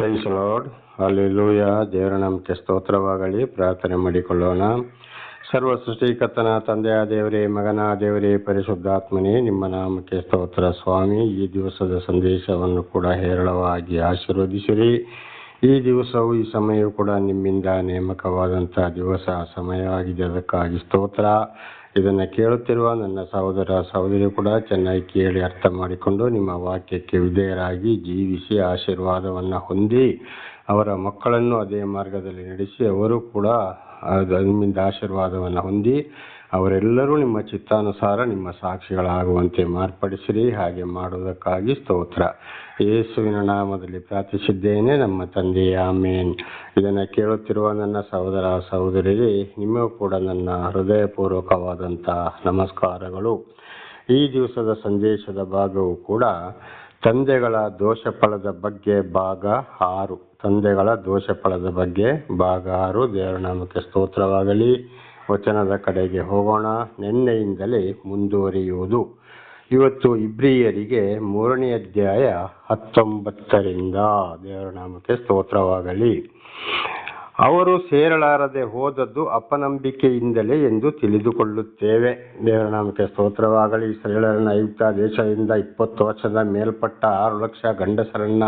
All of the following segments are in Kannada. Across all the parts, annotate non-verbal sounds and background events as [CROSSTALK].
ಪ್ರೈಸ್ ಲಾರ್ಡ್ ಅಲ್ಲೆಲೂಯ ದೇವರ ನಾಮಕ್ಕೆ ಸ್ತೋತ್ರವಾಗಲಿ ಪ್ರಾರ್ಥನೆ ಮಾಡಿಕೊಳ್ಳೋಣ ಸರ್ವ ಸೃಷ್ಟಿಕರ್ತನ ತಂದೆಯ ದೇವರೇ ಮಗನ ದೇವರೇ ಪರಿಶುದ್ಧಾತ್ಮನೇ ನಿಮ್ಮ ನಾಮಕ್ಕೆ ಸ್ತೋತ್ರ ಸ್ವಾಮಿ ಈ ದಿವಸದ ಸಂದೇಶವನ್ನು ಕೂಡ ಹೇರಳವಾಗಿ ಆಶೀರ್ವದಿಸಿರಿ. ಈ ದಿವಸವು ಈ ಸಮಯವು ಕೂಡ ನಿಮ್ಮಿಂದ ನೇಮಕವಾದಂಥ ದಿವಸ, ಸಮಯವಾಗಿದೆ. ಅದಕ್ಕಾಗಿ ಸ್ತೋತ್ರ. ಇದನ್ನು ಕೇಳುತ್ತಿರುವ ನನ್ನ ಸಹೋದರ ಸಹೋದರಿ ಕೂಡ ಚೆನ್ನಾಗಿ ಕೇಳಿ ಅರ್ಥ ಮಾಡಿಕೊಂಡು ನಿಮ್ಮ ವಾಕ್ಯಕ್ಕೆ ವಿಧೇಯರಾಗಿ ಜೀವಿಸಿ ಆಶೀರ್ವಾದವನ್ನು ಹೊಂದಿ ಅವರ ಮಕ್ಕಳನ್ನು ಅದೇ ಮಾರ್ಗದಲ್ಲಿ ನಡೆಸಿ ಅವರು ಕೂಡ ಅದು ನಿಮ್ಮಿಂದ ಆಶೀರ್ವಾದವನ್ನು ಹೊಂದಿ ಅವರೆಲ್ಲರೂ ನಿಮ್ಮ ಚಿತ್ತಾನುಸಾರ ನಿಮ್ಮ ಸಾಕ್ಷಿಗಳಾಗುವಂತೆ ಮಾರ್ಪಡಿಸಿರಿ, ಹಾಗೆ ಮಾಡುವುದಕ್ಕಾಗಿ ಸ್ತೋತ್ರ. ಯೇಸುವಿನ ನಾಮದಲ್ಲಿ ಪ್ರಾರ್ಥಿಸಿದ್ದೇನೆ, ನಮ್ಮ ತಂದೆಯ, ಆಮೇನ್. ಇದನ್ನು ಕೇಳುತ್ತಿರುವ ನನ್ನ ಸಹೋದರ ಸಹೋದರಿಗೆ, ನಿಮಗೂ ಕೂಡ ನನ್ನ ಹೃದಯಪೂರ್ವಕವಾದಂಥ ನಮಸ್ಕಾರಗಳು. ಈ ದಿವಸದ ಸಂದೇಶದ ಭಾಗವು ಕೂಡ ತಂದೆಗಳ ದೋಷಫಲದ ಬಗ್ಗೆ ಭಾಗ ಆರು. ತಂದೆಗಳ ದೋಷಫಲದ ಬಗ್ಗೆ ಭಾಗ ಆರು. ದೇವರ ನಾಮಕ್ಕೆ ಸ್ತೋತ್ರವಾಗಲಿ. ವಚನದ ಕಡೆಗೆ ಹೋಗೋಣ. ನಿನ್ನೆಯಿಂದಲೇ ಮುಂದುವರಿಯುವುದು. ಇವತ್ತು ಇಬ್ರಿಯರಿಗೆ ಮೂರನೇ ಅಧ್ಯಾಯ ಹತ್ತೊಂಬತ್ತರಿಂದ. ದೇವರ ನಾಮಕ್ಕೆ ಸ್ತೋತ್ರವಾಗಲಿ. ಅವರು ಸೇರಲಾರದೆ ಹೋದದ್ದು ಅಪನಂಬಿಕೆಯಿಂದಲೇ ಎಂದು ತಿಳಿದುಕೊಳ್ಳುತ್ತೇವೆ. ದೇವರ ನಾಮಕ್ಕೆ ಸ್ತೋತ್ರವಾಗಲಿ. ಇಸ್ರೇಲರನ್ನ ಆಯುಕ್ತ ದೇಶದಿಂದ ಇಪ್ಪತ್ತು ವರ್ಷದ ಮೇಲ್ಪಟ್ಟ ಆರು ಲಕ್ಷ ಗಂಡಸರನ್ನ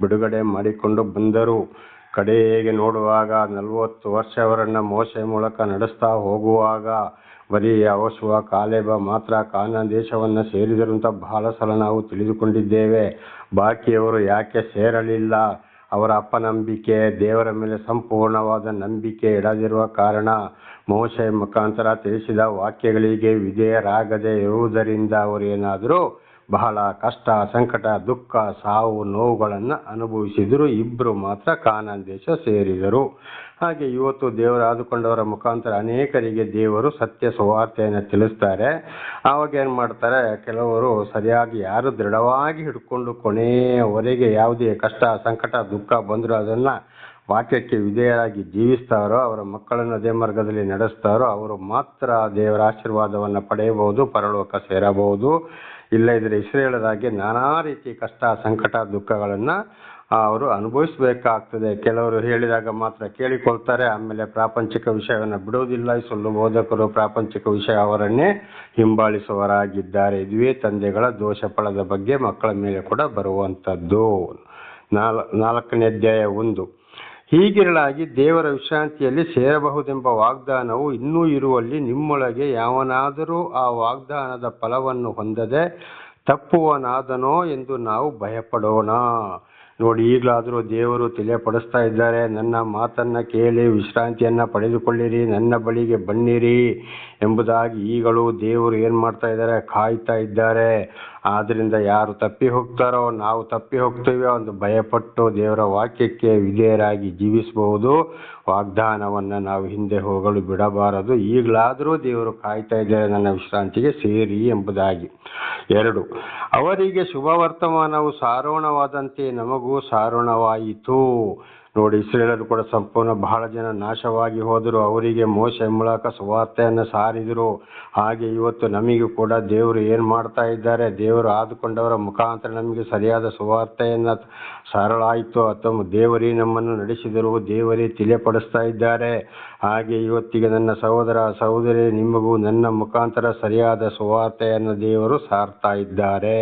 ಬಿಡುಗಡೆ ಮಾಡಿಕೊಂಡು ಬಂದರು. ಕಡೆಗೆ ನೋಡುವಾಗ ನಲವತ್ತು ವರ್ಷ ಮೋಶೆ ಮೂಲಕ ನಡೆಸ್ತಾ ಹೋಗುವಾಗ ಬರೀ ಅವಶುವ ಕಾಲೇಬ ಮಾತ್ರ ಕಾನ ದೇಶವನ್ನು ಸೇರಿದರು ಅಂತ ಬಹಳ ಸಲ ನಾವು ತಿಳಿದುಕೊಂಡಿದ್ದೇವೆ. ಬಾಕಿಯವರು ಯಾಕೆ ಸೇರಲಿಲ್ಲ? ಅವರ ಅಪನಂಬಿಕೆ ದೇವರ ಮೇಲೆ ಸಂಪೂರ್ಣವಾದ ನಂಬಿಕೆ ಇಡದಿರುವ ಕಾರಣ ಮೋಶೆ ಮುಖಾಂತರ ತಿಳಿಸಿದ ವಾಕ್ಯಗಳಿಗೆ ವಿಧೇಯರಾಗದೇ ಇರುವುದರಿಂದ ಅವರು ಏನಾದರೂ ಬಹಳ ಕಷ್ಟ, ಸಂಕಟ, ದುಃಖ, ಸಾವು, ನೋವುಗಳನ್ನು ಅನುಭವಿಸಿದರು ಇಬ್ಬರು ಮಾತ್ರ ಕಾನಾನ್ ದೇಶ ಸೇರಿದರು. ಹಾಗೆ ಇವತ್ತು ದೇವರು ಆದುಕೊಂಡವರ ಮುಖಾಂತರ ಅನೇಕರಿಗೆ ದೇವರು ಸತ್ಯ ಸುವಾರ್ತೆಯನ್ನು ತಿಳಿಸ್ತಾರೆ. ಆವಾಗ ಏನು ಮಾಡ್ತಾರೆ, ಕೆಲವರು ಸರಿಯಾಗಿ ಯಾರು ದೃಢವಾಗಿ ಹಿಡ್ಕೊಂಡು ಕೊನೆಯವರೆಗೆ ಯಾವುದೇ ಕಷ್ಟ, ಸಂಕಟ, ದುಃಖ ಬಂದರೂ ಅದನ್ನು ವಾಕ್ಯಕ್ಕೆ ವಿಧೇಯರಾಗಿ ಜೀವಿಸ್ತಾರೋ, ಅವರ ಮಕ್ಕಳನ್ನು ಅದೇ ಮಾರ್ಗದಲ್ಲಿ ನಡೆಸ್ತಾರೋ, ಅವರು ಮಾತ್ರ ದೇವರ ಆಶೀರ್ವಾದವನ್ನು ಪಡೆಯಬಹುದು, ಪರಲೋಕ ಸೇರಬಹುದು. ಇಲ್ಲ ಇದ್ರೆ ಇಸ್ರೇಳದಾಗೆ ನಾನಾ ರೀತಿ ಕಷ್ಟ, ಸಂಕಟ, ದುಃಖಗಳನ್ನು ಅವರು ಅನುಭವಿಸಬೇಕಾಗ್ತದೆ. ಕೆಲವರು ಹೇಳಿದಾಗ ಮಾತ್ರ ಕೇಳಿಕೊಳ್ತಾರೆ. ಆಮೇಲೆ ಪ್ರಾಪಂಚಿಕ ವಿಷಯವನ್ನು ಬಿಡುವುದಿಲ್ಲ. ಈ ಸುಳ್ಳು ಬೋಧಕರು ಪ್ರಾಪಂಚಿಕ ವಿಷಯ ಅವರನ್ನೇ ಹಿಂಬಾಲಿಸುವರಾಗಿದ್ದಾರೆ ಇದುವೇ ತಂದೆಗಳ ದೋಷ ಬಗ್ಗೆ ಮಕ್ಕಳ ಮೇಲೆ ಕೂಡ ಬರುವಂಥದ್ದು. ನಾಲ್, ನಾಲ್ಕನೇ ಅಧ್ಯಾಯ ಒಂದು. ಹೀಗಿರಲಾಗಿ ದೇವರ ವಿಶ್ರಾಂತಿಯಲ್ಲಿ ಸೇರಬಹುದೆಂಬ ವಾಗ್ದಾನವು ಇನ್ನೂ ಇರುವಲ್ಲಿ ನಿಮ್ಮೊಳಗೆ ಯಾವನಾದರೂ ಆ ವಾಗ್ದಾನದ ಫಲವನ್ನು ಹೊಂದದೆ ತಪ್ಪುವನಾದನೋ ಎಂದು ನಾವು ಭಯಪಡೋಣ. ನೋಡಿ, ಈಗಲಾದರೂ ದೇವರು ತಿಳಿಯಪಡಿಸ್ತಾ ಇದ್ದಾರೆ, ನನ್ನ ಮಾತನ್ನು ಕೇಳಿ ವಿಶ್ರಾಂತಿಯನ್ನು ಪಡೆದುಕೊಳ್ಳಿರಿ, ನನ್ನ ಬಳಿಗೆ ಬನ್ನಿರಿ. ಎಂಬುದಾಗಿ ಈಗಲೂ ದೇವರು ಏನು ಮಾಡ್ತಾ ಇದ್ದಾರೆ? ಕಾಯ್ತಾ ಇದ್ದಾರೆ. ಆದ್ರಿಂದ ಯಾರು ತಪ್ಪಿ ಹೋಗ್ತಾರೋ, ನಾವು ತಪ್ಪಿ ಹೋಗ್ತೀವಿ ಒಂದು ಭಯಪಟ್ಟು ದೇವರ ವಾಕ್ಯಕ್ಕೆ ವಿಧೇಯರಾಗಿ ಜೀವಿಸಬಹುದು. ವಾಗ್ದಾನವನ್ನು ನಾವು ಹಿಂದೆ ಹೋಗಲು ಬಿಡಬಾರದು. ಈಗಲಾದರೂ ದೇವರು ಕಾಯ್ತಾ ಇದ್ದಾರೆ ನನ್ನ ವಿಶ್ರಾಂತಿಗೆ ಸೇರಿ ಎಂಬುದಾಗಿ. ಎರಡು, ಅವರಿಗೆ ಶುಭ ವರ್ತಮಾನವು ಸಾರೋಣವಾದಂತೆ ನಮಗೂ ಸಾರೋಣವಾಯಿತು. ನೋಡಿ, ಇಸ್ರೇಲರು ಕೂಡ ಸಂಪೂರ್ಣ ಬಹಳ ಜನ ನಾಶವಾಗಿ ಹೋದರು. ಅವರಿಗೆ ಮೋಸ ಮೂಲಕ ಸುವಾರ್ತೆಯನ್ನು ಸಾರಿದರು. ಹಾಗೆ ಇವತ್ತು ನಮಗೂ ಕೂಡ ದೇವರು ಏನು ಮಾಡ್ತಾ ಇದ್ದಾರೆ? ದೇವರು ಆದುಕೊಂಡವರ ಮುಖಾಂತರ ನಮಗೆ ಸರಿಯಾದ ಸುವಾರ್ತೆಯನ್ನು ಸಾರಲಾಯಿತು. ಅಥವಾ ದೇವರೇ ನಮ್ಮನ್ನು ನಡೆಸಿದರು. ದೇವರೇ ತಿಳಿಯಪಡಿಸ್ತಾ ಇದ್ದಾರೆ. ಹಾಗೆ ಇವತ್ತಿಗೆ ನನ್ನ ಸಹೋದರ ಸಹೋದರಿ, ನಿಮಗೂ ನನ್ನ ಮುಖಾಂತರ ಸರಿಯಾದ ಸುವಾರ್ತೆಯನ್ನು ದೇವರು ಸಾರ್ತಾ ಇದ್ದಾರೆ.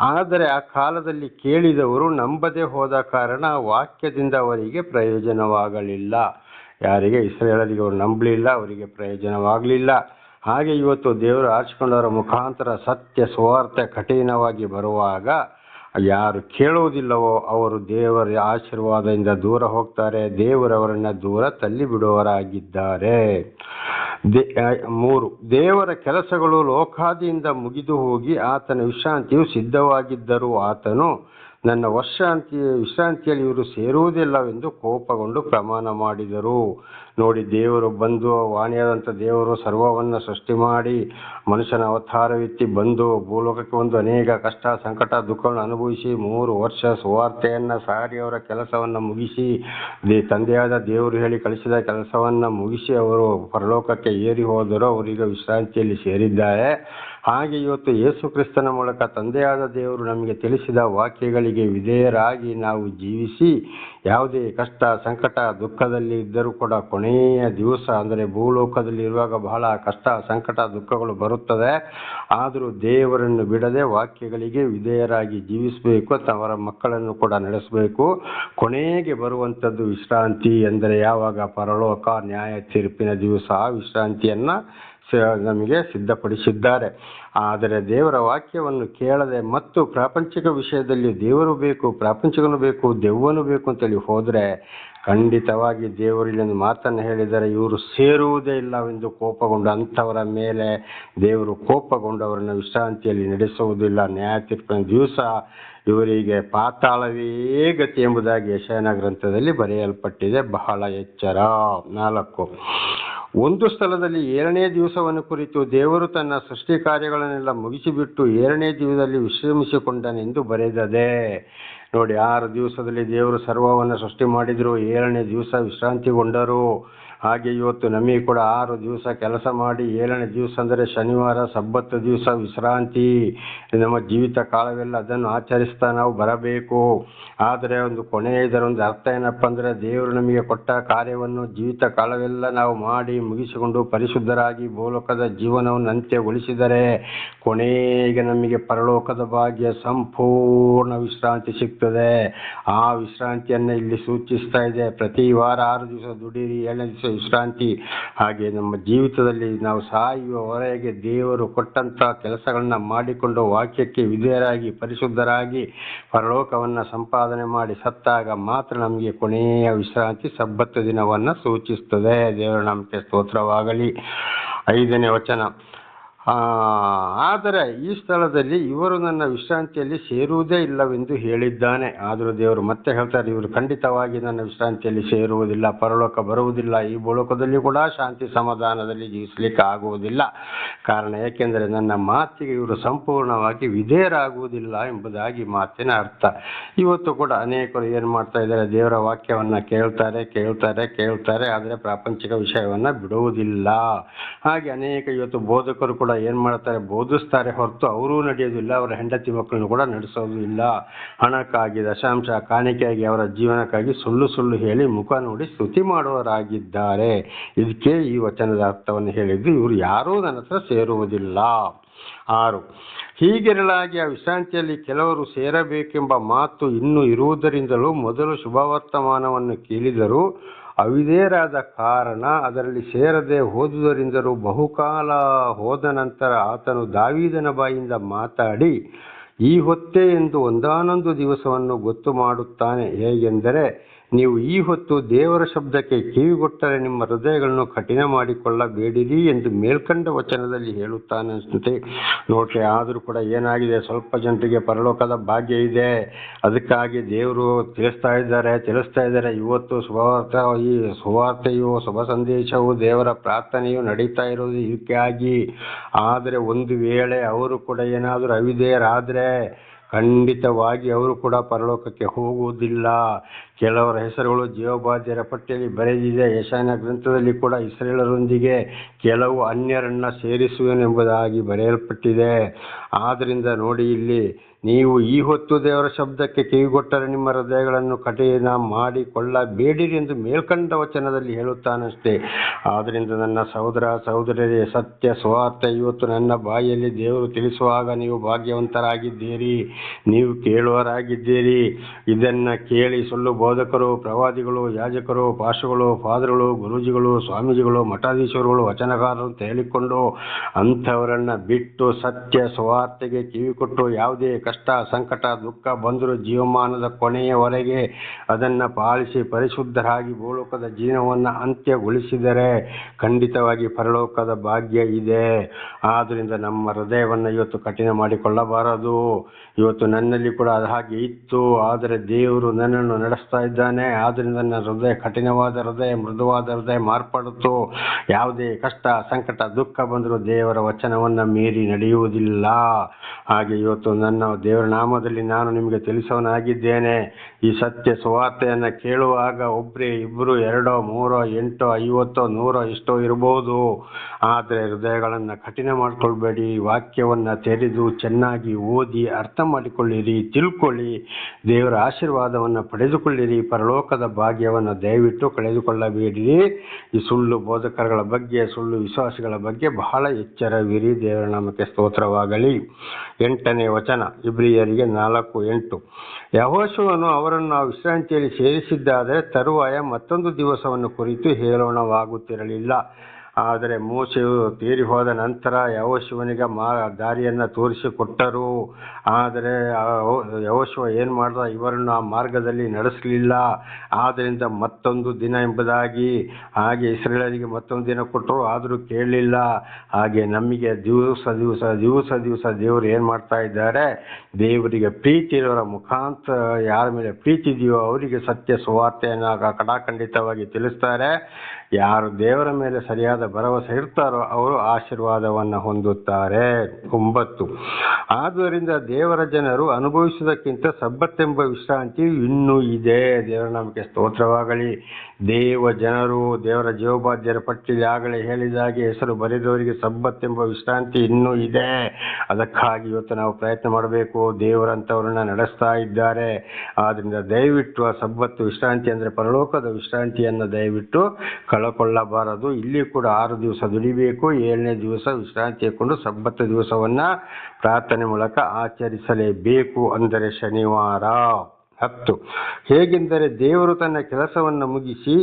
ಆದರೆ ಆ ಕಾಲದಲ್ಲಿ ಕೇಳಿದವರು ನಂಬದೆ ಹೋದ ಕಾರಣ ವಾಕ್ಯದಿಂದ ಅವರಿಗೆ ಪ್ರಯೋಜನವಾಗಲಿಲ್ಲ. ಯಾರಿಗೆ? ಇಸ್ರೇಲರಿಗೆ ಅವರು ನಂಬಲಿಲ್ಲ, ಅವರಿಗೆ ಪ್ರಯೋಜನವಾಗಲಿಲ್ಲ. ಹಾಗೆ ಇವತ್ತು ದೇವರು ಆರಿಸಿಕೊಂಡವರ ಮುಖಾಂತರ ಸತ್ಯ ಸ್ವಾರ್ಥ ಕಠಿಣವಾಗಿ ಬರುವಾಗ ಯಾರು ಕೇಳುವುದಿಲ್ಲವೋ ಅವರು ದೇವರ ಆಶೀರ್ವಾದದಿಂದ ದೂರ ಹೋಗ್ತಾರೆ ದೇವರವರನ್ನು ದೂರ ತಳ್ಳಿ ದೇ ಮೂರು, ದೇವರ ಕೆಲಸಗಳು ಲೋಕಾದಿಯಿಂದ ಮುಗಿದು ಹೋಗಿ ಆತನ ವಿಶ್ರಾಂತಿಯು ಸಿದ್ಧವಾಗಿದ್ದರೂ ಆತನು ನನ್ನ ವರ್ಷಾಂತಿ ವಿಶ್ರಾಂತಿಯಲ್ಲಿ ಇವರು ಸೇರುವುದಿಲ್ಲವೆಂದು ಕೋಪಗೊಂಡು ಪ್ರಮಾಣ ಮಾಡಿದರು. ನೋಡಿ, ದೇವರು ಬಂದು ವಾಣಿಯಾದಂಥ ದೇವರು ಸರ್ವವನ್ನು ಸೃಷ್ಟಿ ಮಾಡಿ ಮನುಷ್ಯನ ಅವತಾರವೆತ್ತಿ ಬಂದು ಭೂಲೋಕಕ್ಕೆ ಒಂದು ಅನೇಕ ಕಷ್ಟ, ಸಂಕಟ, ದುಃಖವನ್ನು ಅನುಭವಿಸಿ ಮೂರು ವರ್ಷ ಸುವಾರ್ತೆಯನ್ನು ಸಾರಿ ಅವರ ಕೆಲಸವನ್ನು ಮುಗಿಸಿ, ದೇ ತಂದೆಯಾದ ದೇವರು ಹೇಳಿ ಕಳಿಸಿದ ಕೆಲಸವನ್ನು ಮುಗಿಸಿ ಅವರು ಪರಲೋಕಕ್ಕೆ ಏರಿ ಹೋದರು ಅವರೀಗ ವಿಶ್ರಾಂತಿಯಲ್ಲಿ ಸೇರಿದ್ದಾರೆ. ಹಾಗೆ ಇವತ್ತು ಯೇಸು ಕ್ರಿಸ್ತನ ಮೂಲಕ ತಂದೆಯಾದ ದೇವರು ನಮಗೆ ತಿಳಿಸಿದ ವಾಕ್ಯಗಳಿಗೆ ವಿಧೇಯರಾಗಿ ನಾವು ಜೀವಿಸಿ ಯಾವುದೇ ಕಷ್ಟ, ಸಂಕಟ, ದುಃಖದಲ್ಲಿ ಇದ್ದರೂ ಕೂಡ ಕೊನೆಯ ದಿವಸ ಅಂದರೆ ಭೂಲೋಕದಲ್ಲಿ ಇರುವಾಗ ಬಹಳ ಕಷ್ಟ, ಸಂಕಟ, ದುಃಖಗಳು ಬರುತ್ತದೆ. ಆದರೂ ದೇವರನ್ನು ಬಿಡದೆ ವಾಕ್ಯಗಳಿಗೆ ವಿಧೇಯರಾಗಿ ಜೀವಿಸಬೇಕು ಅವರ ಮಕ್ಕಳನ್ನು ಕೂಡ ನಡೆಸಬೇಕು. ಕೊನೆಗೆ ಬರುವಂಥದ್ದು ವಿಶ್ರಾಂತಿ ಎಂದರೆ ಯಾವಾಗ ಪರಲೋಕ ನ್ಯಾಯ ತೀರ್ಪಿನ ದಿವಸ. ಆ ವಿಶ್ರಾಂತಿಯನ್ನ ನಮಗೆ ಸಿದ್ಧಪಡಿಸಿದ್ದಾರೆ. ಆದರೆ ದೇವರ ವಾಕ್ಯವನ್ನು ಕೇಳದೆ ಮತ್ತು ಪ್ರಾಪಂಚಿಕ ವಿಷಯದಲ್ಲಿ ದೇವರು ಬೇಕು, ಪ್ರಾಪಂಚಿಕನು ಬೇಕು, ದೆವ್ವನು ಬೇಕು ಅಂತೇಳಿ ಹೋದರೆ ಖಂಡಿತವಾಗಿ ದೇವರು ಇಲ್ಲೊಂದು ಮಾತನ್ನು ಹೇಳಿದರೆ ಇವರು ಸೇರುವುದೇ ಇಲ್ಲವೆಂದು ಕೋಪಗೊಂಡು ಅಂಥವರ ಮೇಲೆ ದೇವರು ಕೋಪಗೊಂಡು ಅವರನ್ನು ವಿಶ್ರಾಂತಿಯಲ್ಲಿ ನಡೆಸುವುದಿಲ್ಲ. ನ್ಯಾಯ ತೀರ್ಪಿನ ದಿವಸ ಇವರಿಗೆ ಪಾತಾಳವೇ ಗತಿ ಎಂಬುದಾಗಿ ಯಶಯನ ಗ್ರಂಥದಲ್ಲಿ ಬರೆಯಲ್ಪಟ್ಟಿದೆ. ಬಹಳ ಎಚ್ಚರ. ನಾಲ್ಕು. ಒಂದು ಸ್ಥಳದಲ್ಲಿ ಏಳನೇ ದಿವಸವನ್ನು ಕುರಿತು ದೇವರು ತನ್ನ ಸೃಷ್ಟಿ ಕಾರ್ಯಗಳನ್ನೆಲ್ಲ ಮುಗಿಸಿಬಿಟ್ಟು ಏಳನೇ ದಿವಸದಲ್ಲಿ ವಿಶ್ರಮಿಸಿಕೊಂಡನೆಂದು ಬರೆದದೆ. ನೋಡಿ, ಆರು ದಿವಸದಲ್ಲಿ ದೇವರು ಸರ್ವವನ್ನು ಸೃಷ್ಟಿ ಮಾಡಿದರು, ಏಳನೇ ದಿವಸ ವಿಶ್ರಾಂತಿಗೊಂಡರು. ಹಾಗೆ ಇವತ್ತು ನಮಗೆ ಕೂಡ ಆರು ದಿವಸ ಕೆಲಸ ಮಾಡಿ, ಏಳನೇ ದಿವಸ ಅಂದರೆ ಶನಿವಾರ ಸಬ್ಬತ್ತು ದಿವಸ ವಿಶ್ರಾಂತಿ. ನಮ್ಮ ಜೀವಿತ ಕಾಲವೆಲ್ಲ ಅದನ್ನು ಆಚರಿಸ್ತಾ ನಾವು ಬರಬೇಕು. ಆದರೆ ಒಂದು ಕೊನೆಯ ಇದರ ಒಂದು ಅರ್ಥ ಏನಪ್ಪ ಅಂದರೆ, ದೇವರು ನಮಗೆ ಕೊಟ್ಟ ಕಾರ್ಯವನ್ನು ಜೀವಿತ ಕಾಲವೆಲ್ಲ ನಾವು ಮಾಡಿ ಮುಗಿಸಿಕೊಂಡು ಪರಿಶುದ್ಧರಾಗಿ ಭೂಲೋಕದ ಜೀವನವನ್ನು ಅಂತ್ಯಗೊಳಿಸಿದರೆ ಕೊನೆಗೆ ನಮಗೆ ಪರಲೋಕದ ಭಾಗ್ಯ ಸಂಪೂರ್ಣ ವಿಶ್ರಾಂತಿ ಸಿಗ್ತದೆ. ಆ ವಿಶ್ರಾಂತಿಯನ್ನು ಇಲ್ಲಿ ಸೂಚಿಸ್ತಾ ಇದೆ. ಪ್ರತಿ ವಾರ ಆರು ದಿವಸ ದುಡೀರಿ, ಏಳನೇ ದಿವಸ ವಿಶ್ರಾಂತಿ ಹಾಗೆ ನಮ್ಮ ಜೀವಿತದಲ್ಲಿ ನಾವು ಸಾಯುವವರೆಗೆ ದೇವರು ಕೊಟ್ಟಂತ ಕೆಲಸಗಳನ್ನ ಮಾಡಿಕೊಂಡು ವಾಕ್ಯಕ್ಕೆ ವಿಧೇಯರಾಗಿ, ಪರಿಶುದ್ಧರಾಗಿ, ಪರಲೋಕವನ್ನ ಸಂಪಾದನೆ ಮಾಡಿ ಸತ್ತಾಗ ಮಾತ್ರ ನಮಗೆ ಕೊನೆಯ ವಿಶ್ರಾಂತಿ ಸಬ್ಬತ್ತು ದಿನವನ್ನ ಸೂಚಿಸುತ್ತದೆ ದೇವರ ನಮಗೆ ಸ್ತೋತ್ರವಾಗಲಿ. ಐದನೇ ವಚನ. ಆದರೆ ಈ ಸ್ಥಳದಲ್ಲಿ ಇವರು ನನ್ನ ವಿಶ್ರಾಂತಿಯಲ್ಲಿ ಸೇರುವುದೇ ಇಲ್ಲವೆಂದು ಹೇಳಿದ್ದಾನೆ. ಆದರೂ ದೇವರು ಮತ್ತೆ ಹೇಳ್ತಾರೆ, ಇವರು ಖಂಡಿತವಾಗಿ ನನ್ನ ವಿಶ್ರಾಂತಿಯಲ್ಲಿ ಸೇರುವುದಿಲ್ಲ, ಪರಲೋಕ ಬರುವುದಿಲ್ಲ, ಈ ಭೂಲೋಕದಲ್ಲಿ ಕೂಡ ಶಾಂತಿ ಸಮಾಧಾನದಲ್ಲಿ ಜೀವಿಸಲಿಕ್ಕೆ ಆಗುವುದಿಲ್ಲ. ಕಾರಣ ಏಕೆಂದರೆ ನನ್ನ ಮಾತಿಗೆ ಇವರು ಸಂಪೂರ್ಣವಾಗಿ ವಿಧೇಯರಾಗುವುದಿಲ್ಲ ಎಂಬುದಾಗಿ ಮಾತಿನ ಅರ್ಥ. ಇವತ್ತು ಕೂಡ ಅನೇಕರು ಏನು ಮಾಡ್ತಾ ಇದ್ದಾರೆ, ದೇವರ ವಾಕ್ಯವನ್ನು ಕೇಳ್ತಾರೆ ಕೇಳ್ತಾರೆ ಕೇಳ್ತಾರೆ, ಆದರೆ ಪ್ರಾಪಂಚಿಕ ವಿಷಯವನ್ನು ಬಿಡುವುದಿಲ್ಲ. ಹಾಗೆ ಅನೇಕ ಇವತ್ತು ಬೋಧಕರು ಕೂಡ ಏನ್ ಮಾಡ್ತಾರೆ? ಬೋಧಿಸ್ತಾರೆ ಹೊರತು ಅವರೂ ನಡೆಯೋದಿಲ್ಲ ಅವರ ಹೆಂಡತಿ ಮಕ್ಕಳನ್ನು ಕೂಡ ನಡೆಸೋದು ಇಲ್ಲ. ಹಣಕ್ಕಾಗಿ, ದಶಾಂಶ ಕಾಣಿಕೆಯಾಗಿ ಅವರ ಜೀವನಕ್ಕಾಗಿ ಸುಳ್ಳು ಸುಳ್ಳು ಹೇಳಿ ಮುಖ ನೋಡಿ ಸ್ತುತಿ ಮಾಡುವರಾಗಿದ್ದಾರೆ ಇದಕ್ಕೆ ಈ ವಚನದ ಅರ್ಥವನ್ನು ಹೇಳಿದ್ದು, ಇವರು ಯಾರೂ ನನ್ನ ಹತ್ರ ಸೇರುವುದಿಲ್ಲ. ಆರು ಹೀಗಿರಲಾಗಿ ಆ ವಿಶ್ರಾಂತಿಯಲ್ಲಿ ಕೆಲವರು ಸೇರಬೇಕೆಂಬ ಮಾತು ಇನ್ನೂ ಇರುವುದರಿಂದಲೂ ಮೊದಲು ಶುಭವರ್ತಮಾನವನ್ನು ಕೇಳಿದರು ಅವಿಧೇಯರಾದ ಕಾರಣ ಅದರಲ್ಲಿ ಸೇರದೆ ಹೋದುದರಿಂದಲೂ ಬಹುಕಾಲ ಹೋದ ನಂತರ ಆತನು ದಾವೀದನ ಬಾಯಿಂದ ಮಾತಾಡಿ, ಈ ಹೊತ್ತೇ ಎಂದು ಒಂದಾನೊಂದು ದಿವಸವನ್ನು ಗೊತ್ತು ಮಾಡುತ್ತಾನೆ. ಹೇಗೆಂದರೆ ನೀವು ಈ ಹೊತ್ತು ದೇವರ ಶಬ್ದಕ್ಕೆ ಕಿವಿಗೊಟ್ಟರೆ ನಿಮ್ಮ ಹೃದಯಗಳನ್ನು ಕಠಿಣ ಮಾಡಿಕೊಳ್ಳಬೇಡಿರಿ ಎಂದು ಮೇಲ್ಕಂಡ ವಚನದಲ್ಲಿ ಹೇಳುತ್ತಾನೆ ಅನಿಸುತ್ತೆ. ನೋಡ್ರಿ, ಆದರೂ ಕೂಡ ಏನಾಗಿದೆ? ಸ್ವಲ್ಪ ಜನರಿಗೆ ಪರಲೋಕದ ಭಾಗ್ಯ ಇದೆ. ಅದಕ್ಕಾಗಿ ದೇವರು ತಿಳಿಸ್ತಾ ಇದ್ದಾರೆ ತಿಳಿಸ್ತಾ ಇದ್ದಾರೆ. ಇವತ್ತು ಸುವಾರ್ಥ ಈ ಸುವಾರ್ತೆಯು, ಶುಭ ಸಂದೇಶವು, ದೇವರ ಪ್ರಾರ್ಥನೆಯು ನಡೀತಾ ಇರೋದು ಇದಕ್ಕಾಗಿ ಆದರೆ ಒಂದು ವೇಳೆ ಅವರು ಕೂಡ ಏನಾದರೂ ಅವಿಧೇಯರಾದರೆ ಖಂಡಿತವಾಗಿ ಅವರು ಕೂಡ ಪರಲೋಕಕ್ಕೆ ಹೋಗುವುದಿಲ್ಲ. ಕೆಲವರ ಹೆಸರುಗಳು ಜೀವಬಾಧ್ಯರ ಪಟ್ಟಿಯಲ್ಲಿ ಬರೆದಿದೆ ಯಶಾನ ಗ್ರಂಥದಲ್ಲಿ ಕೂಡ ಇಸ್ರೇಲರೊಂದಿಗೆ ಕೆಲವು ಅನ್ಯರನ್ನ ಸೇರಿಸುವೆನೆಂಬುದಾಗಿ ಬರೆಯಲ್ಪಟ್ಟಿದೆ. ಆದ್ದರಿಂದ ನೋಡಿ ಇಲ್ಲಿ ನೀವು ಈ ಹೊತ್ತು ದೇವರ ಶಬ್ದಕ್ಕೆ ಕಿವಿಗೊಟ್ಟರೆ ನಿಮ್ಮ ಹೃದಯಗಳನ್ನು ಕಠಿಣ ಮಾಡಿಕೊಳ್ಳಬೇಡಿರಿ ಎಂದು ಮೇಲ್ಕಂಡ ವಚನದಲ್ಲಿ ಹೇಳುತ್ತಾನಷ್ಟೇ. ಆದ್ದರಿಂದ ನನ್ನ ಸಹೋದರ ಸಹೋದರರೇ, ಸತ್ಯ ಸ್ವಾರ್ಥ ಇವತ್ತು ನನ್ನ ಬಾಯಲ್ಲಿ ದೇವರು ತಿಳಿಸುವಾಗ ನೀವು ಭಾಗ್ಯವಂತರಾಗಿದ್ದೀರಿ. ನೀವು ಕೇಳುವರಾಗಿದ್ದೀರಿ ಇದನ್ನು ಕೇಳಿ ಸುಳ್ಳು ಬೋಧಕರು, ಪ್ರವಾದಿಗಳು, ಯಾಜಕರು ಪಾಶುಗಳು ಫಾದರ್ಗಳು, ಗುರೂಜಿಗಳು, ಸ್ವಾಮೀಜಿಗಳು ಮಠಾಧೀಶರುಗಳು ವಚನಕಾರರು ಅಂತ ಹೇಳಿಕೊಂಡು ಅಂಥವರನ್ನು ಬಿಟ್ಟು ಸತ್ಯ ಸ್ವಾರ್ಥೆಗೆ ಕಿವಿಕೊಟ್ಟು ಯಾವುದೇ ಕಷ್ಟ ಸಂಕಟ, ದುಃಖ ಬಂದರೂ ಜೀವಮಾನದ ಕೊನೆಯವರೆಗೆ ಅದನ್ನು ಪಾಲಿಸಿ ಪರಿಶುದ್ಧರಾಗಿ ಭೂಲೋಕದ ಜೀವನವನ್ನು ಅಂತ್ಯಗೊಳಿಸಿದರೆ ಖಂಡಿತವಾಗಿ ಪರಲೋಕದ ಭಾಗ್ಯ ಇದೆ. ಆದ್ದರಿಂದ ನಮ್ಮ ಹೃದಯವನ್ನು ಇವತ್ತು ಕಠಿಣ ಮಾಡಿಕೊಳ್ಳಬಾರದು. ಇವತ್ತು ನನ್ನಲ್ಲಿ ಕೂಡ ಅದು ಹಾಗೆ ಇತ್ತು, ಆದರೆ ದೇವರು ನನ್ನನ್ನು ನಡೆಸ್ತಾ ಇದ್ದಾನೆ. ಆದ್ದರಿಂದ ನನ್ನ ಹೃದಯ ಕಠಿಣವಾದ ಹೃದಯ, ಮೃದುವಾದ ಹೃದಯ ಮಾರ್ಪಡುತ್ತು. ಯಾವುದೇ ಕಷ್ಟ, ಸಂಕಟ, ದುಃಖ ಬಂದರೂ ದೇವರ ವಚನವನ್ನು ಮೀರಿ ನಡೆಯುವುದಿಲ್ಲ. ಹಾಗೆ ಇವತ್ತು ನನ್ನ ದೇವರ ನಾಮದಲ್ಲಿ ನಾನು ನಿಮಗೆ ತಿಳಿಸೋನಾಗಿದ್ದೇನೆ ಈ ಸತ್ಯ ಸುವಾರ್ತೆಯನ್ನು ಕೇಳುವಾಗ ಒಬ್ಬರೇ ಇಬ್ಬರು ಎರಡೋ, ಮೂರೋ, ಎಂಟೋ, ಐವತ್ತೋ, ನೂರೋ ಎಷ್ಟೋ ಇರ್ಬೋದು ಆದರೆ ಹೃದಯಗಳನ್ನು ಕಠಿಣ ಮಾಡಿಕೊಳ್ಬೇಡಿ. ವಾಕ್ಯವನ್ನು ತೆರೆದು ಚೆನ್ನಾಗಿ ಓದಿ ಅರ್ಥ ಮಾಡಿಕೊಳ್ಳಿರಿ, ತಿಳ್ಕೊಳ್ಳಿ. ದೇವರ ಆಶೀರ್ವಾದವನ್ನು ಪಡೆದುಕೊಳ್ಳಿರಿ. ಪರಲೋಕದ ಭಾಗ್ಯವನ್ನು ದಯವಿಟ್ಟು ಕಳೆದುಕೊಳ್ಳಬೇಡಿ. ಈ ಸುಳ್ಳು ಬೋಧಕರುಗಳ ಬಗ್ಗೆ, ಸುಳ್ಳು ವಿಶ್ವಾಸಿಗಳ ಬಗ್ಗೆ ಬಹಳ ಎಚ್ಚರವಿರಿ. ದೇವರ ನಾಮಕ್ಕೆ ಸ್ತೋತ್ರವಾಗಲಿ. ಎಂಟನೇ ವಚನ ಇಬ್ರಿಯರಿಗೆ ನಾಲ್ಕು ಎಂಟು. ಯಹೋಶುವನು ಅವರನ್ನು ನಾವು ವಿಶ್ರಾಂತಿಯಲ್ಲಿ ಸೇರಿಸಿದ್ದಾದರೆ ತರುವಾಯ ಮತ್ತೊಂದು ದಿವಸವನ್ನು ಕುರಿತು ಹೇಳೋಣವಾಗುತ್ತಿರಲಿಲ್ಲ. ಆದರೆ ಮೋಶೆಯು ತೀರಿ ಹೋದ ನಂತರ ಯಹೋಶುವನಿಗೆ ಮಾ ದಾರಿಯನ್ನು ತೋರಿಸಿಕೊಟ್ಟರು. ಆದರೆ ಯಹೋಶುವ ಏನು ಮಾಡಿದ? ಇವರನ್ನು ಆ ಮಾರ್ಗದಲ್ಲಿ ನಡೆಸಲಿಲ್ಲ. ಆದ್ದರಿಂದ ಮತ್ತೊಂದು ದಿನ ಎಂಬುದಾಗಿ ಹಾಗೆ ಇಸ್ರೇಲರಿಗೆ ಮತ್ತೊಂದು ದಿನ ಕೊಟ್ಟರು. ಆದರೂ ಕೇಳಲಿಲ್ಲ. ಹಾಗೆ ನಮಗೆ ದಿವಸ ದಿವಸ ದಿವಸ ದಿವಸ ದೇವರು ಏನು ಮಾಡ್ತಾ ಇದ್ದಾರೆ? ದೇವರಿಗೆ ಪ್ರೀತಿ ಇರೋರ ಮುಖಾಂತರ ಯಾರ ಮೇಲೆ ಪ್ರೀತಿ ಇದೆಯೋ ಅವರಿಗೆ ಸತ್ಯ ಸುವಾರ್ತೆಯನ್ನು ಕಡಾಖಂಡಿತವಾಗಿ ತಿಳಿಸ್ತಾರೆ. ಯಾರು ದೇವರ ಮೇಲೆ ಸರಿಯಾದ ಭರವಸೆ ಇರ್ತಾರೋ ಅವರು ಆಶೀರ್ವಾದವನ್ನು ಹೊಂದುತ್ತಾರೆ. ಒಂಬತ್ತು. ಆದ್ದರಿಂದ ದೇವರ ಜನರು ಅನುಭವಿಸುವುದಕ್ಕಿಂತ ಸಬ್ಬತ್ತೆಂಬ ವಿಶ್ರಾಂತಿ ಇನ್ನೂ ಇದೆ. ದೇವರ ನಮಗೆ ಸ್ತೋತ್ರವಾಗಲಿ. ದೇವ ಜನರು, ದೇವರ ಜೀವಬಾಧ್ಯರ ಪಟ್ಟಿಯಲ್ಲಿ ಆಗಲೇ ಹೇಳಿದಾಗೆ ಹೆಸರು ಬರೆದವರಿಗೆ ಸಬ್ಬತ್ತೆಂಬ ವಿಶ್ರಾಂತಿ ಇನ್ನೂ ಇದೆ. ಅದಕ್ಕಾಗಿ ಇವತ್ತು ನಾವು ಪ್ರಯತ್ನ ಮಾಡಬೇಕು. ದೇವರಂಥವ್ರನ್ನ ನಡೆಸ್ತಾ ಇದ್ದಾರೆ. ಆದ್ದರಿಂದ ದಯವಿಟ್ಟು ಆ ಸಬ್ಬತ್ತು ವಿಶ್ರಾಂತಿ ಅಂದರೆ ಪರಲೋಕದ ವಿಶ್ರಾಂತಿಯನ್ನು ದಯವಿಟ್ಟು ಕಳಕೊಳ್ಳಬಾರದು ಇಲ್ಲಿ ಕೂಡ ಆರು ದಿವಸ ದುಡಿಬೇಕು. ಏಳನೇ ದಿವಸ ವಿಶ್ರಾಂತಿ ಹಾಕೊಂಡು ಸಬ್ಬತ್ತು ದಿವಸವನ್ನು ಪ್ರಾರ್ಥನೆ ಮೂಲಕ ಆಚರಿಸಲೇಬೇಕು. ಅಂದರೆ ಶನಿವಾರ. ಹತ್ತು. ಹೇಗೆಂದರೆ ದೇವರು ತನ್ನ ಕೆಲಸವನ್ನು ಮುಗಿಸಿ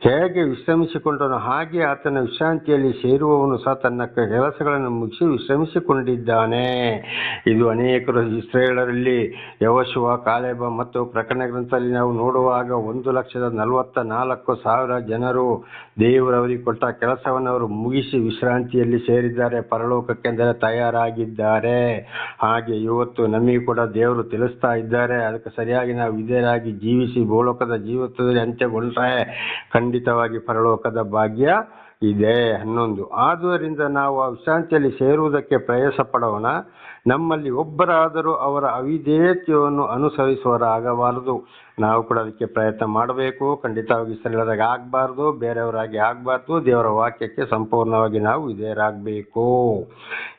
ಹೇಗೆ ವಿಶ್ರಮಿಸಿಕೊಂಡನು ಹಾಗೆ ಆತನ ವಿಶ್ರಾಂತಿಯಲ್ಲಿ ಸೇರುವವನು ಸಹ ತನ್ನ ಕೆಲಸಗಳನ್ನು ಮುಗಿಸಿ ವಿಶ್ರಮಿಸಿಕೊಂಡಿದ್ದಾನೆ. ಇದು ಅನೇಕರು ಇಸ್ರೇಲರಲ್ಲಿ ಯವಶುವ ಕಾಲೇಬ ಮತ್ತು ಪ್ರಕರಣ ಗ್ರಂಥದಲ್ಲಿ ನಾವು ನೋಡುವಾಗ ಒಂದು ಲಕ್ಷದ ನಲವತ್ತ ನಾಲ್ಕು ಸಾವಿರ ಜನರು ದೇವರವರಿಗೆ ಕೊಟ್ಟ ಕೆಲಸವನ್ನು ಅವರು ಮುಗಿಸಿ ವಿಶ್ರಾಂತಿಯಲ್ಲಿ ಸೇರಿದ್ದಾರೆ ಪರಲೋಕಕ್ಕೆಂದರೆ ತಯಾರಾಗಿದ್ದಾರೆ. ಹಾಗೆ ಇವತ್ತು ನಮಗೆ ಕೂಡ ದೇವರು ತಿಳಿಸ್ತಾ ಇದ್ದಾರೆ. ಅದಕ್ಕೆ ಸರಿಯಾಗಿ ವಿಧೇಯರಾಗಿ ಜೀವಿಸಿ ಭೂಲೋಕದ ಜೀವಿತದಲ್ಲಿ ಅಂತ್ಯಗೊಂಡ್ರೆ ಖಂಡಿತವಾಗಿ ಪರಲೋಕದ ಭಾಗ್ಯ ಇದೆ ಹನ್ನೊಂದು. ಆದುದರಿಂದ ನಾವು ಆ ವಿಶ್ರಾಂತಿಯಲ್ಲಿ ಸೇರುವುದಕ್ಕೆ ಪ್ರಯಾಸ ಪಡೋಣ. ನಮ್ಮಲ್ಲಿ ಒಬ್ಬರಾದರೂ ಅವರ ಅವಿಧೇಯತೆಯನ್ನು ಅನುಸರಿಸುವರಾಗಬಾರದು ನಾವು ಕೂಡ ಅದಕ್ಕೆ ಪ್ರಯತ್ನ ಮಾಡಬೇಕು. ಖಂಡಿತವಾಗಿ ಸರಳರಾಗಿ ಆಗಬಾರ್ದು, ಬೇರೆಯವರಾಗಿ ಆಗಬಾರ್ದು. ದೇವರ ವಾಕ್ಯಕ್ಕೆ ಸಂಪೂರ್ಣವಾಗಿ ನಾವು ವಿಧೇಯರಾಗಬೇಕು.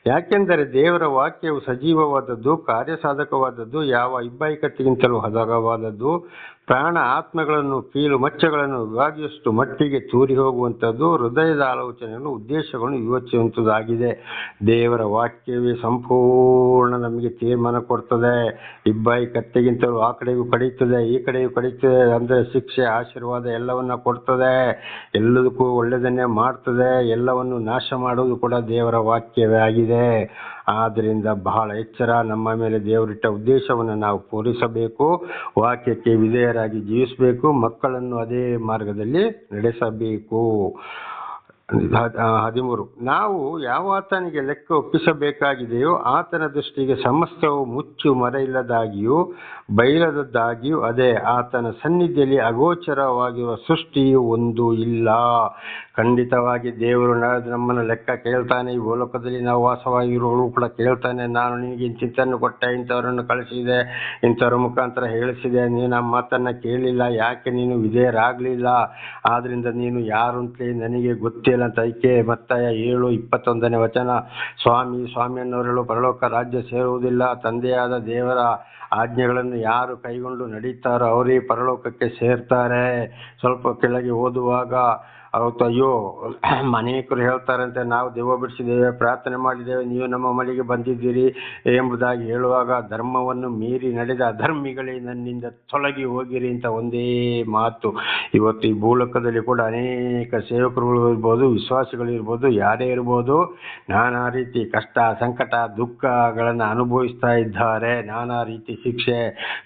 ಯಾಕೆಂದರೆ ದೇವರ ವಾಕ್ಯವು ಸಜೀವವಾದದ್ದು, ಕಾರ್ಯಸಾಧಕವಾದದ್ದು, ಯಾವ ಇಬ್ಬಾಯಿಕತೆಗಿಂತಲೂ ಹದಗವಾದದ್ದು. ಪ್ರಾಣ ಆತ್ಮಗಳನ್ನು ಕೀಲು ಮಚ್ಚಗಳನ್ನು ವಿವಾದಿಯಷ್ಟು ಮಟ್ಟಿಗೆ ತೂರಿ ಹೋಗುವಂಥದ್ದು ಹೃದಯದ ಆಲೋಚನೆಯನ್ನು ಉದ್ದೇಶಗಳನ್ನು ವಿವರಿಸುವಂಥದ್ದಾಗಿದೆ ದೇವರ ವಾಕ್ಯವೇ ಸಂಪೂರ್ಣ ನಮಗೆ ತೀರ್ಮಾನ ಕೊಡ್ತದೆ. ಇಬ್ಬಾಯಿ ಕತ್ತೆಗಿಂತಲೂ ಆ ಕಡೆಗೂ ಕಡಿಯುತ್ತದೆ, ಈ ಕಡೆಗೂ ಕಡೀತದೆ ಅಂದರೆ ಶಿಕ್ಷೆ, ಆಶೀರ್ವಾದ ಎಲ್ಲವನ್ನ ಕೊಡ್ತದೆ. ಎಲ್ಲದಕ್ಕೂ ಒಳ್ಳೆಯದನ್ನೇ ಮಾಡ್ತದೆ. ಎಲ್ಲವನ್ನು ನಾಶ ಮಾಡುವುದು ಕೂಡ ದೇವರ ವಾಕ್ಯವೇ ಆಗಿದೆ. ಆದ್ದರಿಂದ ಬಹಳ ಎಚ್ಚರ ನಮ್ಮ ಮೇಲೆ ದೇವರಿಟ್ಟ ಉದ್ದೇಶವನ್ನು ನಾವು ಪೂರೈಸಬೇಕು, ವಾಕ್ಯಕ್ಕೆ ವಿಧೇಯರಾಗಿ ಜೀವಿಸಬೇಕು, ಮಕ್ಕಳನ್ನು ಅದೇ ಮಾರ್ಗದಲ್ಲಿ ನಡೆಸಬೇಕು. ಹದಿಮೂರು. ನಾವು ಯಾವ ಆತನಿಗೆ ಲೆಕ್ಕ ಒಪ್ಪಿಸಬೇಕಾಗಿದೆಯೋ ಆತನ ದೃಷ್ಟಿಗೆ ಸಮಸ್ತವು ಮುಚ್ಚು ಮರೆಯಿಲ್ಲದಾಗಿಯೂ ಬಯಲದದ್ದಾಗಿಯೂ ಅದೇ ಆತನ ಸನ್ನಿಧಿಯಲ್ಲಿ ಅಗೋಚರವಾಗಿರುವ ಸೃಷ್ಟಿಯು ಒಂದು ಇಲ್ಲ. ಖಂಡಿತವಾಗಿ ದೇವರು ನಾಳೆ ನಮ್ಮನ್ನು ಲೆಕ್ಕ ಕೇಳ್ತಾನೆ. ಈ ಭೂಲೋಕದಲ್ಲಿ ನಾವು ವಾಸವಾಗಿರುವವರು ಕೂಡ ಕೇಳ್ತಾನೆ. ನಾನು ನಿನಗೆ ಇಂತಿಂತನ್ನು ಕೊಟ್ಟೆ, ಇಂಥವರನ್ನು ಕಳಿಸಿದೆ, ಇಂಥವ್ರ ಮುಖಾಂತರ ಹೇಳಿಸಿದೆ. ನೀನು ನಮ್ಮ ಮಾತನ್ನು ಕೇಳಿಲ್ಲ, ಯಾಕೆ ನೀನು ವಿಧೇಯರಾಗಲಿಲ್ಲ? ಆದ್ದರಿಂದ ನೀನು ಯಾರು ಅಂತಲೇ ನನಗೆ ಗೊತ್ತಿಲ್ಲ ಅಂತ ಐಕೆ ಮತ್ತಾಯ ಏಳು ಇಪ್ಪತ್ತೊಂದನೇ ವಚನ. ಸ್ವಾಮಿ, ಸ್ವಾಮಿಯನ್ನವರೆಲ್ಲೂ ಪರಲೋಕ ರಾಜ್ಯ ಸೇರುವುದಿಲ್ಲ. ತಂದೆಯಾದ ದೇವರ ಆಜ್ಞೆಗಳನ್ನು ಯಾರು ಕೈಗೊಂಡು ನಡೀತಾರೋ ಅವರೇ ಪರಲೋಕಕ್ಕೆ ಸೇರ್ತಾರೆ. ಸ್ವಲ್ಪ ಕೆಳಗೆ ಓದುವಾಗ ಅವತ್ತು ಅಯ್ಯೋ [CLEARS THROAT] ಅನೇಕರು ಹೇಳ್ತಾರಂತೆ, ನಾವು ದೆವ್ವ ಬಿಡಿಸಿದ್ದೇವೆ, ಪ್ರಾರ್ಥನೆ ಮಾಡಿದ್ದೇವೆ, ನೀವು ನಮ್ಮ ಮನೆಗೆ ಬಂದಿದ್ದೀರಿ ಎಂಬುದಾಗಿ ಹೇಳುವಾಗ ಧರ್ಮವನ್ನು ಮೀರಿ ನಡೆದ ಅಧರ್ಮಿಗಳೇ ನನ್ನಿಂದ ತೊಲಗಿ ಹೋಗಿರಿ ಅಂತ ಒಂದೇ ಮಾತು. ಇವತ್ತು ಈ ಭೂಲೋಕದಲ್ಲಿ ಕೂಡ ಅನೇಕ ಸೇವಕರುಗಳು ಇರ್ಬೋದು, ವಿಶ್ವಾಸಿಗಳು ಇರ್ಬೋದು, ಯಾರೇ ಇರ್ಬೋದು, ನಾನಾ ರೀತಿ ಕಷ್ಟ, ಸಂಕಟ, ದುಃಖಗಳನ್ನು ಅನುಭವಿಸ್ತಾ ಇದ್ದಾರೆ. ನಾನಾ ರೀತಿ ಶಿಕ್ಷೆ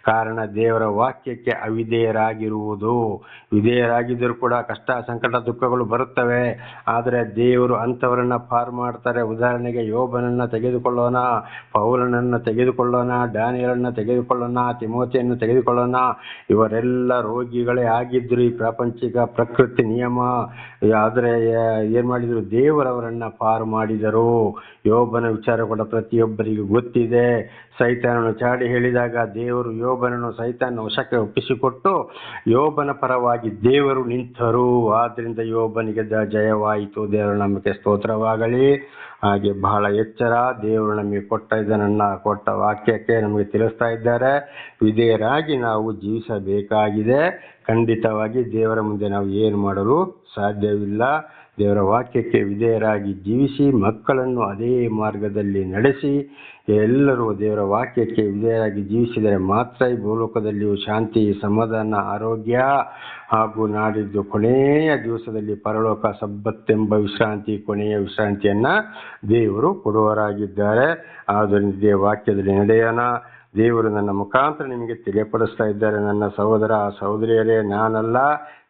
ಕಾರಣ ದೇವರ ವಾಕ್ಯಕ್ಕೆ ಅವಿಧೇಯರಾಗಿರುವುದು. ವಿಧೇಯರಾಗಿದ್ದರೂ ಕೂಡ ಕಷ್ಟ, ಸಂಕಟ ದುಃಖಗಳು ಬರುತ್ತವೆ. ಆದರೆ ದೇವರು ಅಂಥವರನ್ನ ಪಾರು ಮಾಡ್ತಾರೆ. ಉದಾಹರಣೆಗೆ ಯೋಬನನ್ನು ತೆಗೆದುಕೊಳ್ಳೋಣ, ಪೌಲನನ್ನು ತೆಗೆದುಕೊಳ್ಳೋಣ ಡ್ಯಾನಿಯಲನ್ನು ತೆಗೆದುಕೊಳ್ಳೋಣ ತಿಮೋತಿಯನ್ನು ತೆಗೆದುಕೊಳ್ಳೋಣ. ಇವರೆಲ್ಲ ರೋಗಿಗಳೇ ಆಗಿದ್ರು ಈ ಪ್ರಾಪಂಚಿಕ ಪ್ರಕೃತಿ ನಿಯಮ. ಆದರೆ ಏನು ಮಾಡಿದರು? ದೇವರವರನ್ನ ಪಾರು ಮಾಡಿದರು. ಯೋಬನ ವಿಚಾರ ಕೂಡ ಪ್ರತಿಯೊಬ್ಬರಿಗೂ ಗೊತ್ತಿದೆ. ಸೈತಾನನು ಚಾಡಿ ಹೇಳಿದಾಗ ದೇವರು ಯೋಬನನ್ನು ಸೈತಾನ ವಶಕ್ಕೆ ಒಪ್ಪಿಸಿಕೊಟ್ಟು ಯೋಬನ ಪರವಾಗಿ ದೇವರು ನಿಂತರು. ಆದ್ದರಿಂದ ಯೋಬನಿಗೆ ದ- ಜಯವಾಯಿತು. ದೇವರ ನಮಗೆ ಸ್ತೋತ್ರವಾಗಲಿ. ಹಾಗೆ ಬಹಳ ಎಚ್ಚರ. ದೇವರು ನಮಗೆ ಕೊಟ್ಟ ಇದನ್ನ ಕೊಟ್ಟ ವಾಕ್ಯಕ್ಕೆ ನಮಗೆ ತಿಳಿಸ್ತಾ ಇದ್ದಾರೆ. ವಿಧೇಯರಾಗಿ ನಾವು ಜೀವಿಸಬೇಕಾಗಿದೆ. ಖಂಡಿತವಾಗಿ ದೇವರ ಮುಂದೆ ನಾವು ಏನು ಮಾಡಲು ಸಾಧ್ಯವಿಲ್ಲ. ದೇವರ ವಾಕ್ಯಕ್ಕೆ ವಿಧೇಯರಾಗಿ ಜೀವಿಸಿ ಮಕ್ಕಳನ್ನು ಅದೇ ಮಾರ್ಗದಲ್ಲಿ ನಡೆಸಿ ಎಲ್ಲರೂ ದೇವರ ವಾಕ್ಯಕ್ಕೆ ವಿಧೇಯರಾಗಿ ಜೀವಿಸಿದರೆ ಮಾತ್ರ ಈ ಭೂಲೋಕದಲ್ಲಿಯೂ ಶಾಂತಿ, ಸಮಾಧಾನ, ಆರೋಗ್ಯ ಹಾಗೂ ನಾಡಿದ್ದು ಕೊನೆಯ ದಿವಸದಲ್ಲಿ ಪರಲೋಕ ಸಬ್ಬತ್ತೆಂಬ ವಿಶ್ರಾಂತಿ, ಕೊನೆಯ ವಿಶ್ರಾಂತಿಯನ್ನ ದೇವರು ಕೊಡುವರಾಗಿದ್ದಾರೆ ಆದ್ದರಿಂದ ವಾಕ್ಯದಲ್ಲಿ ನಡೆಯೋಣ. ದೇವರು ನನ್ನ ಮುಖಾಂತರ ನಿಮಗೆ ತಿಳಿಯಪಡಿಸ್ತಾ ಇದ್ದಾರೆ. ನನ್ನ ಸಹೋದರ, ಸಹೋದರಿಯರೇ, ನಾನಲ್ಲ.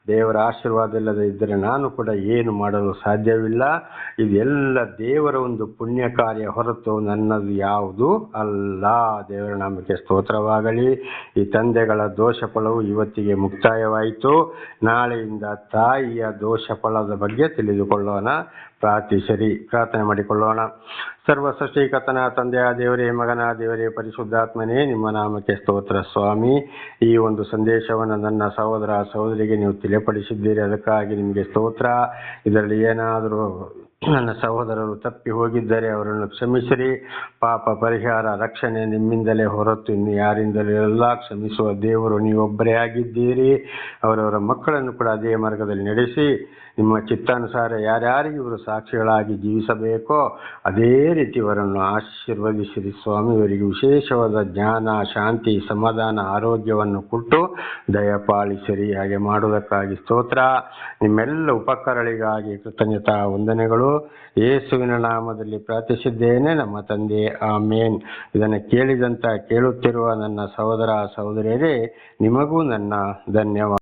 ದೇವರ ಆಶೀರ್ವಾದ ಇಲ್ಲದೆ ಇದ್ದರೆ ನಾನು ಕೂಡ ಏನು ಮಾಡಲು ಸಾಧ್ಯವಿಲ್ಲ. ಇದೆಲ್ಲ ದೇವರ ಒಂದು ಪುಣ್ಯ ಕಾರ್ಯ ಹೊರತು ನನ್ನದು ಯಾವುದು ಅಲ್ಲ. ದೇವರ ನಾಮಕ್ಕೆ ಸ್ತೋತ್ರವಾಗಲಿ. ಈ ತಂದೆಗಳ ದೋಷ ಫಲವು ಇವತ್ತಿಗೆ ಮುಕ್ತಾಯವಾಯಿತು. ನಾಳೆಯಿಂದ ತಾಯಿಯ ದೋಷ ಫಲದ ಬಗ್ಗೆ ತಿಳಿದುಕೊಳ್ಳೋಣ. ಪ್ರಾರ್ಥಿಸರಿ, ಪ್ರಾರ್ಥನೆ ಮಾಡಿಕೊಳ್ಳೋಣ. ಸರ್ವ ಸೃಷ್ಟಿಕರ್ತನ ತಂದೆಯ ದೇವರೇ, ಮಗನ ದೇವರೇ, ಪರಿಶುದ್ಧಾತ್ಮನೇ, ನಿಮ್ಮ ನಾಮಕ್ಕೆ ಸ್ತೋತ್ರ ಸ್ವಾಮಿ. ಈ ಒಂದು ಸಂದೇಶವನ್ನು ನನ್ನ ಸಹೋದರ ಸಹೋದರಿಗೆ ನೀವು ತಿಳಿಪಡಿಸಿದ್ದೀರಿ. ಅದಕ್ಕಾಗಿ ನಿಮಗೆ ಸ್ತೋತ್ರ. ಇದರಲ್ಲಿ ಏನಾದರೂ ನನ್ನ ಸಹೋದರರು ತಪ್ಪಿ ಹೋಗಿದ್ದರೆ ಅವರನ್ನು ಕ್ಷಮಿಸಿರಿ. ಪಾಪ ಪರಿಹಾರ, ರಕ್ಷಣೆ ನಿಮ್ಮಿಂದಲೇ ಹೊರತು ಇನ್ನು ಯಾರಿಂದಲೂ ಎಲ್ಲ ಕ್ಷಮಿಸುವ ದೇವರು ನೀವೊಬ್ಬರೇ ಆಗಿದ್ದೀರಿ. ಅವರವರ ಮಕ್ಕಳನ್ನು ಕೂಡ ಅದೇ ಮಾರ್ಗದಲ್ಲಿ ನಡೆಸಿ. ನಿಮ್ಮ ಚಿತ್ತಾನುಸಾರ ಯಾರ್ಯಾರಿಗೆ ಇವರು ಸಾಕ್ಷಿಗಳಾಗಿ ಜೀವಿಸಬೇಕೋ, ಅದೇ ರೀತಿ ಇವರನ್ನು ಆಶೀರ್ವದಿಸಿರಿ. ಸ್ವಾಮಿ ಇವರಿಗೆ ವಿಶೇಷವಾದ ಜ್ಞಾನ, ಶಾಂತಿ, ಸಮಾಧಾನ, ಆರೋಗ್ಯವನ್ನು ಕೊಟ್ಟು ದಯಪಾಲಿಸಿರಿ. ಹಾಗೆ ಮಾಡುವುದಕ್ಕಾಗಿ ಸ್ತೋತ್ರ. ನಿಮ್ಮೆಲ್ಲ ಉಪಕರಣಗಳಿಗಾಗಿ ಕೃತಜ್ಞತಾ ವಂದನೆಗಳು. ಯೇಸುವಿನ ನಾಮದಲ್ಲಿ ಪ್ರಾರ್ಥಿಸಿದ್ದೇನೆ. ನಮ್ಮ ತಂದೆ, ಆಮೇನ್. ಇದನ್ನು ಕೇಳಿದಂತ ಕೇಳುತ್ತಿರುವ ನನ್ನ ಸಹೋದರ ಸಹೋದರಿಯರೇ, ನಿಮಗೂ ನನ್ನ ಧನ್ಯವಾದ.